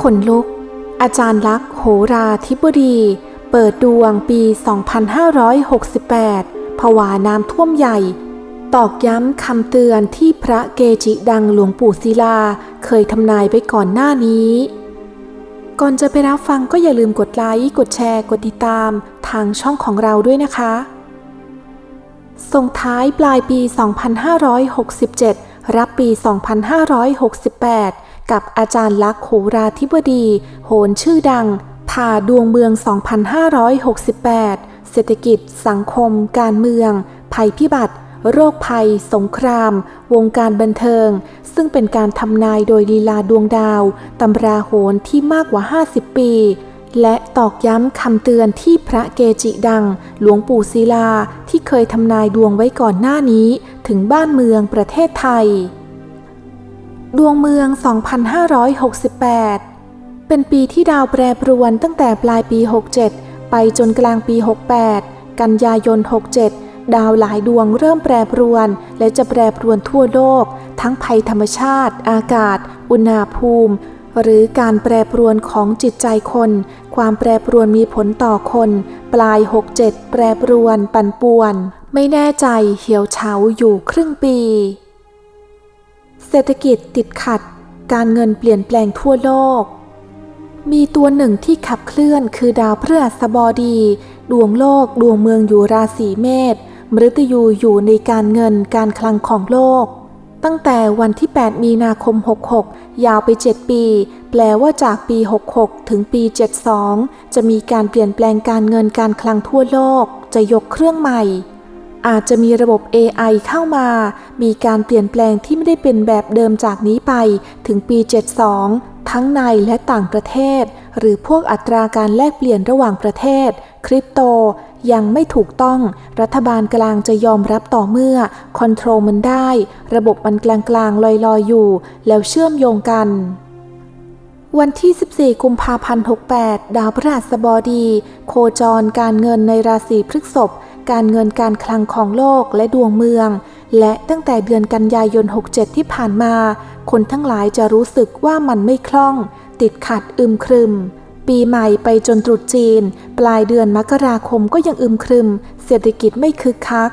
ขนลุก อาจารย์ลักษ์โหราธิบดี เปิดดวงปี 2568 ผวาน้ำท่วมใหญ่ ตอกย้ำคำเตือนที่พระเกจิดังหลวงปู่ศิลา เคยทำนายไปก่อนหน้านี้ ก่อนจะไปรับฟังก็อย่าลืมกดไลค์ กดแชร์ กดติดตามทางช่องของเราด้วยนะคะ ส่งท้ายปลายปี 2567 รับปี 2568 กับอาจารย์ลักษ์โหราธิบดี โหนชื่อดัง ผ่าดวงเมือง 2568 เศรษฐกิจ สังคม การเมือง ภัยพิบัติ โรคภัย สงคราม วงการบันเทิง ซึ่งเป็นการทำนายโดยลีลาดวงดาว ตำราโหนที่มากกว่า 50 ปี และตอกย้ำคำเตือนที่พระเกจิดัง หลวงปู่ศิลาที่เคยทำนายดวงไว้ก่อนหน้านี้ ถึงบ้านเมืองประเทศไทย ดวงเมือง 2568 เป็นปีที่ดาวแปรปรวนตั้งแต่ปลายปี 67 ไปจนกลางปี 68 กันยายน 67 ดาวหลายดวงเริ่มแปรปรวน และจะแปรปรวนทั่วโลก ทั้งภัยธรรมชาติ อากาศ อุณหภูมิ หรือการแปรปรวนของจิตใจคน ความแปรปรวนมีผลต่อคน ปลาย 67 แปรปรวน ปั่นป่วน ไม่แน่ใจเหี่ยวเฉาอยู่ครึ่งปี เศรษฐกิจติดขัด การเงินเปลี่ยนแปลงทั่วโลก มีตัวหนึ่งที่ขับเคลื่อนคือดาวพฤหัสบดี ดวงโลก ดวงเมืองอยู่ราศีเมษมฤตยูอยู่ในการเงินการคลังของโลก ตั้งแต่วันที่ 8 มีนาคม 66 ยาวไป 7 ปี แปลว่าจากปี 66 ถึงปี 72 จะมีการเปลี่ยนแปลงการเงินการคลังทั่วโลก จะยกเครื่องใหม่ อาจจะมีระบบ AI เข้ามา มีการเปลี่ยนแปลงที่ไม่ได้เป็นแบบเดิมจากนี้ไปถึงปี 72 ทั้งในและต่างประเทศ หรือพวกอัตราการแลกเปลี่ยนระหว่างประเทศ คริปโตยังไม่ถูกต้อง รัฐบาลกลางจะยอมรับต่อเมื่อคอนโทรลมันได้ ระบบมันกลางๆลอยๆอยู่ แล้วเชื่อมโยงกันวันที่ 14 กุมภาพันธ์ 68 ดาวพฤหัสบดี โคจรการเงินในราศีพฤษภ การเงินการคลังของโลกและดวงเมือง และตั้งแต่เดือนกันยายน 67 ที่ผ่านมา คนทั้งหลายจะรู้สึกว่ามันไม่คล่อง ติดขัดอึมครึม ปีใหม่ไปจนตรุษจีน ปลายเดือนมกราคมก็ยังอึมครึม เศรษฐกิจไม่คึกคัก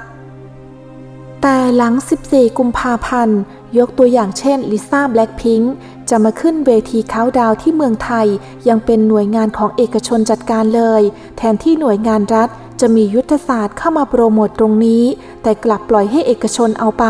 แต่หลัง 14 กุมภาพันธ์ ยกตัวอย่างเช่นลิซ่าแบล็คพิงค์จะมาขึ้นเวทีเขาน์ดาวที่เมืองไทย ยังเป็นหน่วยงานของเอกชนจัดการเลย แทนที่หน่วยงานรัฐจะมียุทธศาสตร์เข้ามาโปรโมตตรงนี้ แต่กลับปล่อยให้เอกชนเอาไป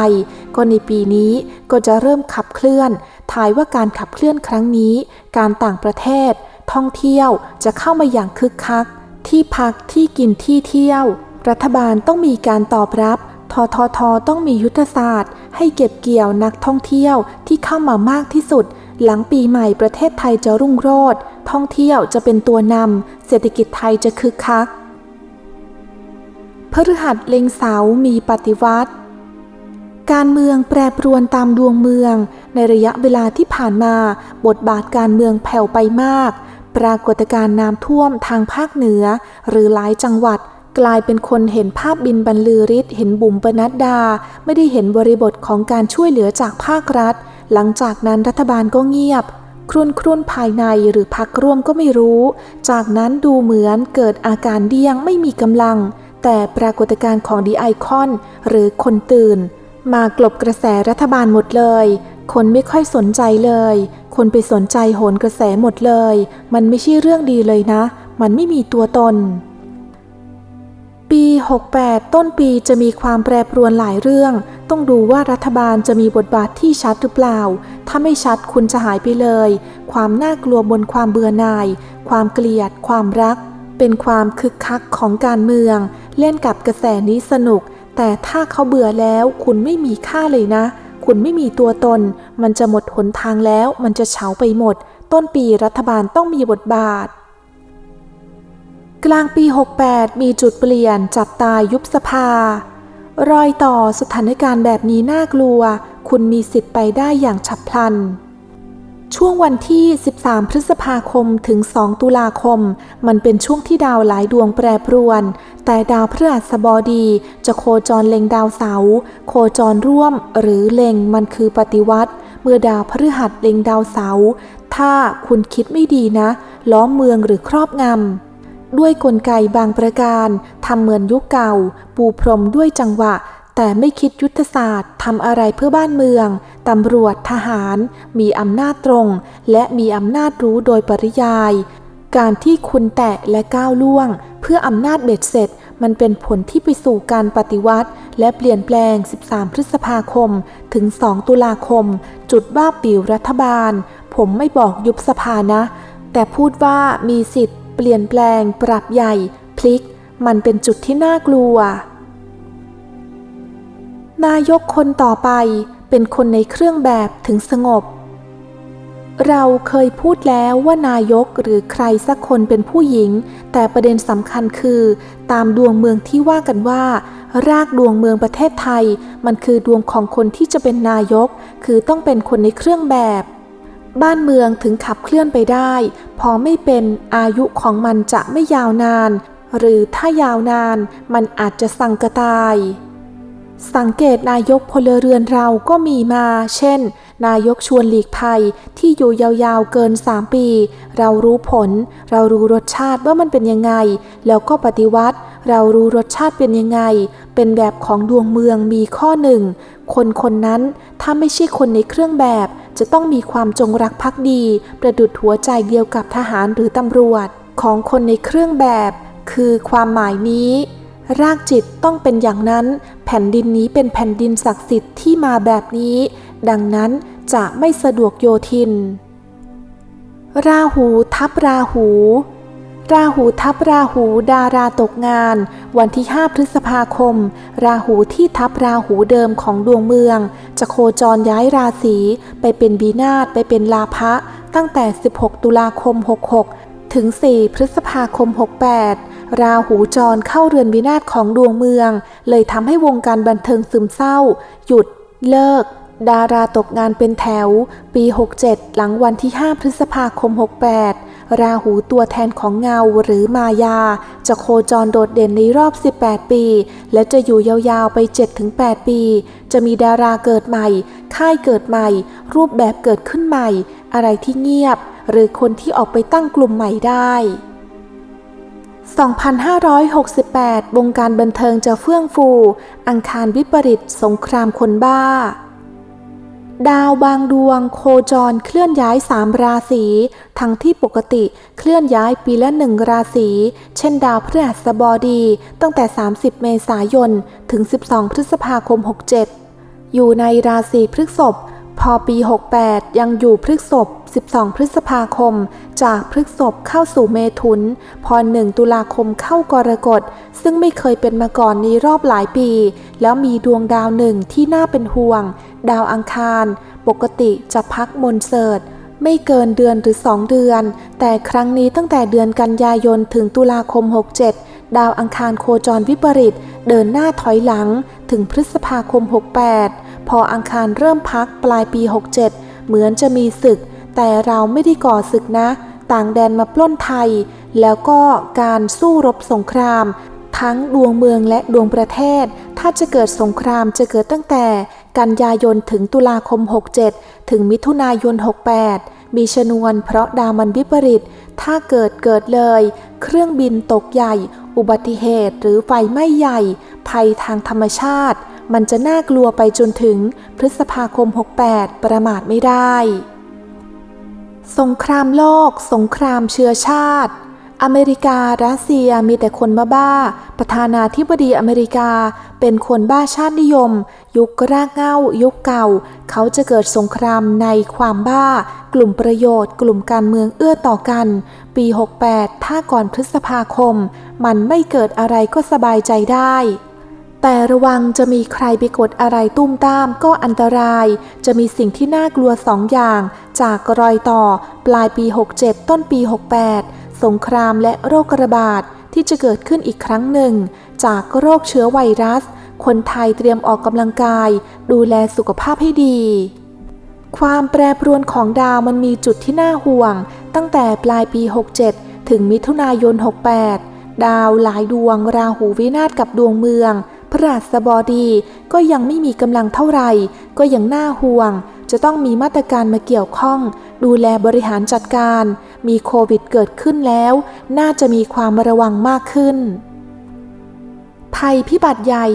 ก็ในปีนี้ก็จะเริ่มขับเคลื่อนทายว่าการขับเคลื่อนครั้งนี้ การต่างประเทศ ท่องเที่ยวจะเข้ามาอย่างคึกคัก ที่พักที่กินที่เที่ยว รัฐบาลต้องมีการตอบรับทททต้องมียุทธศาสตร์ ให้เก็บเกี่ยวนักท่องเที่ยวที่เข้ามามากที่สุด หลังปีใหม่ประเทศไทยจะรุ่งโรจน์ท่องเที่ยวจะเป็นตัวนำเศรษฐกิจไทยจะคึกคัก พฤหัสเล็งเสามีปฏิวัติ การเมืองแปรปรวนตามดวงเมือง ในระยะเวลาที่ผ่านมา บทบาทการเมืองแผ่วไปมาก ปรากฏการณ์น้ำท่วมทางภาคเหนือ หรือหลายจังหวัดกลายเป็นคนเห็นภาพบินบรรลือฤทธิ์เห็นบุ๋มปนัดดา ไม่ได้เห็นบริบทของการช่วยเหลือจากภาครัฐ หลังจากนั้นรัฐบาลก็เงียบ ครุ่นครุ่นภายในหรือพักร่วมก็ไม่รู้ จากนั้นดูเหมือนเกิดอาการเดียงไม่มีกำลัง แต่ปรากฏการณ์ของดีไอคอน หรือคนตื่น มากลบกระแสรัฐบาลหมดเลย คนไม่ค่อยสนใจเลย คนไปสนใจโหนกระแสหมดเลย มันไม่ใช่เรื่องดีเลยนะ มันไม่มีตัวตน ปี 68 ต้นปีจะมีความแปรปรวนหลายเรื่อง ต้องดูว่ารัฐบาลจะมีบทบาทที่ชัดหรือเปล่า ถ้าไม่ชัดคุณจะหายไปเลย ความน่ากลัวบนความเบื่อหน่าย ความเกลียด ความรัก เป็นความคึกคักของการเมือง เล่นกับกระแสนี้สนุก แต่ถ้าเขาเบื่อแล้วคุณไม่มีค่าเลยนะ คุณไม่มีตัวตน มันจะหมดหนทางแล้ว มันจะเฉาไปหมด ต้นปีรัฐบาลต้องมีบทบาท กลางปี 68 มีจุดเปลี่ยนจับตายยุบสภารอยต่อสถานการณ์แบบนี้น่ากลัว คุณมีสิทธิ์ไปได้อย่างฉับพลัน ช่วงวันที่ 13 พฤษภาคมถึง 2 ตุลาคม มันเป็นช่วงที่ดาวหลายดวงแปรปรวน แต่ดาวพฤหัสบดีจะโคจรเล็งดาวเสาโคจรร่วม หรือเล็งมันคือปฏิวัติ เมื่อดาวพฤหัสเล็งดาวเสาถ้าคุณคิดไม่ดีนะ ล้อมเมืองหรือครอบงำด้วยกลไกบางประการทำเหมือนยุคเก่า ปูพรมด้วยจังหวะ แต่ไม่คิดยุทธศาสตร์ทำอะไรเพื่อบ้านเมืองตำรวจทหาร มีอำนาจตรง และมีอำนาจรู้โดยปริยาย การที่คุณแตะและก้าวล่วง เพื่ออำนาจเบ็ดเสร็จ มันเป็นผลที่ไปสู่การปฏิวัติ และเปลี่ยนแปลง 13 พฤษภาคม ถึง 2 ตุลาคม จุดว่าปิวรัฐบาล ผมไม่บอกยุบสภานะ แต่พูดว่ามีสิทธิ์ เปลี่ยนแปลง ปรับใหญ่ พลิก มันเป็นจุดที่น่ากลัว นายกคนต่อไปเป็นคนในเครื่องแบบถึงสงบ เราเคยพูดแล้วว่านายกหรือใครสักคนเป็นผู้หญิง แต่ประเด็นสำคัญคือ ตามดวงเมืองที่ว่ากันว่า รากดวงเมืองประเทศไทย มันคือดวงของคนที่จะเป็นนายก คือต้องเป็นคนในเครื่องแบบ บ้านเมืองถึงขับเคลื่อนไปได้ พอไม่เป็นอายุของมันจะไม่ยาวนาน หรือถ้ายาวนาน มันอาจจะสั่งกระตาย สังเกตนายกพลเรือนเราก็มีมา เช่น นายกชวนหลีกภัยที่อยู่ยาวๆเกิน 3 ปี เรารู้ผล เรารู้รสชาติว่ามันเป็นยังไง แล้วก็ปฏิวัติ เรารู้รสชาติเป็นยังไง เป็นแบบของดวงเมืองมีข้อหนึ่ง คนคนนั้นถ้าไม่ใช่คนในเครื่องแบบ จะต้องมีความจงรักภักดี ประดุดหัวใจเดียวกับทหารหรือตำรวจ ของคนในเครื่องแบบ คือความหมายนี้รากจิตต้องเป็นอย่างนั้น ผ่นดินนี้เป็นแผ่นดินศักดิ์สิทธิ์ที่มาแบบนี้ ดังนั้นจะไม่สะดวกโยทิน ราหูทับราหู ราหูทับราหูดาราตกงาน วันที่ 5 พฤษภาคม ราหูที่ทับราหูเดิมของดวงเมือง จะโคจรย้ายราศีไปเป็นบีนาศไปเป็นลาภะตั้งแต่ 16 ตุลาคม 66 ถึง 4 พฤษภาคม 68 ราหูจรเข้าเรือนวินาศของดวงเมือง เลยทำให้วงการบันเทิงซึมเศร้า หยุด เลิก ดาราตกงานเป็นแถว ปี 67 หลังวันที่ 5 พฤษภาคม 68 ราหูตัวแทนของเงาหรือมายา จะโคจรโดดเด่นในรอบ 18 ปี และจะอยู่ยาวๆไป 7-8 ปี จะมีดาราเกิดใหม่ ค่ายเกิดใหม่ รูปแบบเกิดขึ้นใหม่ อะไรที่เงียบ หรือคนที่ออกไปตั้งกลุ่มใหม่ได้ 2568 วงการบันเทิงจะเฟื่องฟู อังคารวิปริตสงครามคนบ้า ดาวบางดวงโคจรเคลื่อนย้ายสามราศี ทั้งที่ปกติเคลื่อนย้ายปีละหนึ่งราศี เช่นดาวพฤหัสบดี ตั้งแต่ 30 เมษายน ถึง 12 พฤษภาคม 67 อยู่ในราศีพฤษภ พอปี 68 ยังอยู่พฤกษภ12 พฤษภาคม จากพฤกษภเข้าสู่เมถุน พอ 1 ตุลาคมเข้ากรกฎ ซึ่งไม่เคยเป็นมาก่อนในรอบหลายปี แล้วมีดวงดาวหนึ่งที่น่าเป็นห่วง ดาวอังคาร ปกติจะพักมนเสิร์ตไม่เกินเดือนหรือ 2 เดือน แต่ครั้งนี้ตั้งแต่เดือนกันยายนถึงตุลาคม 67 ดาวอังคารโคจรวิปริต เดินหน้าถอยหลังถึงพฤษภาคม 68 พออังคารเริ่มพักปลายปี 67 เหมือนจะมีศึก แต่เราไม่ได้ก่อศึกนะ ต่างแดนมาปล้นไทย แล้วก็การสู้รบสงคราม ทั้งดวงเมืองและดวงประเทศ ถ้าจะเกิดสงครามจะเกิดตั้งแต่ กันยายนถึงตุลาคม 67 ถึงมิถุนายน 68 มีชนวนเพราะดาวมันวิปริต ถ้าเกิดเกิดเลย เครื่องบินตกใหญ่ อุบัติเหตุหรือไฟไหม้ใหญ่ ภัยทางธรรมชาติ มันจะน่ากลัวไปจนถึงพฤษภาคม 68 ประมาทไม่ได้ สงครามโลก สงครามเชื้อชาติ อเมริการัสเซียมีแต่คนบ้าๆประธานาธิบดีอเมริกาเป็นคนบ้าชาตินิยม ยุครากเง้า ยุคเก่า เขาจะเกิดสงครามในความบ้า กลุ่มประโยชน์ กลุ่มการเมืองเอื้อต่อกัน ปี 68 ถ้าก่อนพฤษภาคม มันไม่เกิดอะไรก็สบายใจได้ แต่ระวังจะมีใครไปกดอะไรตุ้มตามก็อันตราย จะมีสิ่งที่น่ากลัวสองอย่าง จากรอยต่อ ปลายปี 67 ต้นปี 68 สงครามและโรคระบาดที่จะเกิดขึ้นอีกครั้งหนึ่ง จากโรคเชื้อไวรัส คนไทยเตรียมออกกำลังกาย ดูแลสุขภาพให้ดี ความแปรปรวนของดาวมันมีจุดที่น่าห่วง ตั้งแต่ปลายปี 67 ถึงมิถุนายน 68 ดาวหลายดวงราหูวินาศกับดวงเมือง พระราสบดีก็ยังไม่มีกำลังเท่าไหร่ก็ยังน่าห่วงจจะต้องมีมาตรการมาเกี่ยวข้อง ดูแลบริหารจัดการ มีโควิดเกิดขึ้นแล้ว น่าจะมีความระวังมากขึ้น ภัยพิบัติใหญ่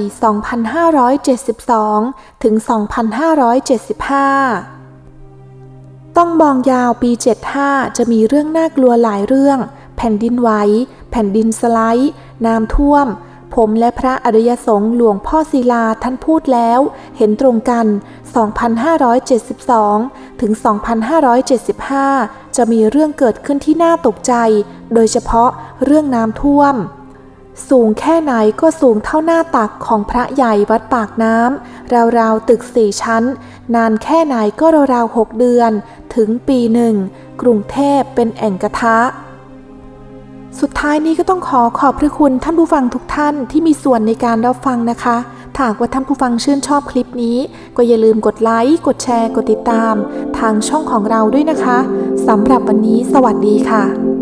2572 ถึง 2575ต้องมองยาวปี 75 จะมีเรื่องน่ากลัวหลายเรื่อง แผ่นดินไหว แผ่นดินสไลด์ น้ำท่วม ผมและพระอริยสงฆ์หลวงพ่อศิลาท่านพูดแล้ว เห็นตรงกัน 2572 ถึง 2575 จะมีเรื่องเกิดขึ้นที่น่าตกใจ โดยเฉพาะเรื่องน้ำท่วม สูงแค่ไหนก็สูงเท่าหน้าตักของพระใหญ่วัดปากน้ำราวๆตึกสี่ชั้น นานแค่ไหนก็ราวๆหกเดือน ถึงปีหนึ่ง กรุงเทพเป็นแอ่งกระทะ สุดท้ายนี้ก็ต้องขอขอบพระคุณท่านผู้ฟังทุกท่านที่มีส่วนในการรับฟังนะคะถ้าหากว่าท่านผู้ฟังชื่นชอบคลิปนี้ ก็อย่าลืมกดไลค์ กดแชร์ กดติดตาม ทางช่องของเราด้วยนะคะสำหรับวันนี้สวัสดีค่ะ